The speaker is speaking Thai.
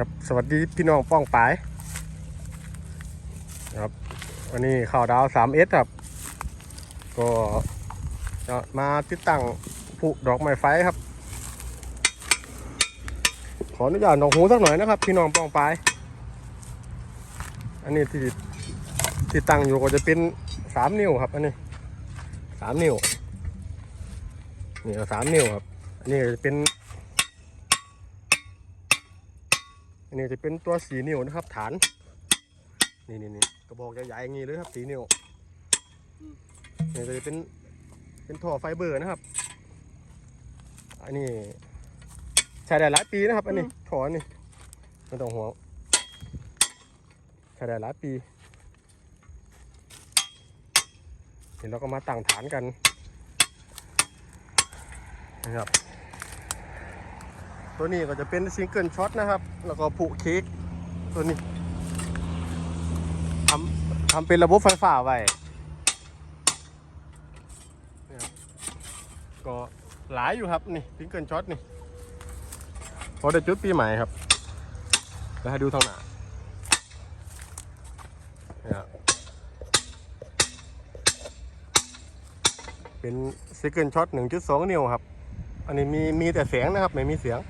ครับสวัสดีพี่น้องป้องปายครับวันนี้ข่าวดาว 3S ครับ ก็จะมาติดตั้งผูกดอกไม้ไฟครับ ขออนุญาตหนองหูสักหน่อยนะครับ พี่น้องป้องปาย อันนี้ที่ที่ตั้งอยู่ก็จะเป็นสามนิ้วครับ อันนี้สามนิ้วนี่ก็สามนิ้วครับ อันนี้จะเป็น อันนี้จะเป็นตัวสีนิ้วนะครับ ฐาน นี่นี่นี่กระบอกใหญ่ๆอย่างนี้เลยครับสีนิ้วนี่ก็จะเป็นเป็นท่อไฟเบอร์นะครับ อันนี้ใช้ได้หลายปีนะครับ อันนี้ท่ออันนี้ไม่ต้องห่วงใช้ได้หลายปีเดี๋ยวเราก็มาตั้งฐานกันนะครับ ตัวนี้ก็จะเป็นซิงเกิลช็อตนะครับ แล้วก็ผูเค้กตัวนี้ทำทำเป็นระบบไฟฟ้าไว้นี่ครับก็หลายอยู่ครับนี่ซิงเกิลช็อตนี่พอได้จุดปีใหม่ครับแล้วให้ดูทางหน้านี่ครับเป็นซิงเกิลช็อต1.2 นิ้วครับ อันนี้มีมีแต่เสียงนะครับ ไม่มีเสียง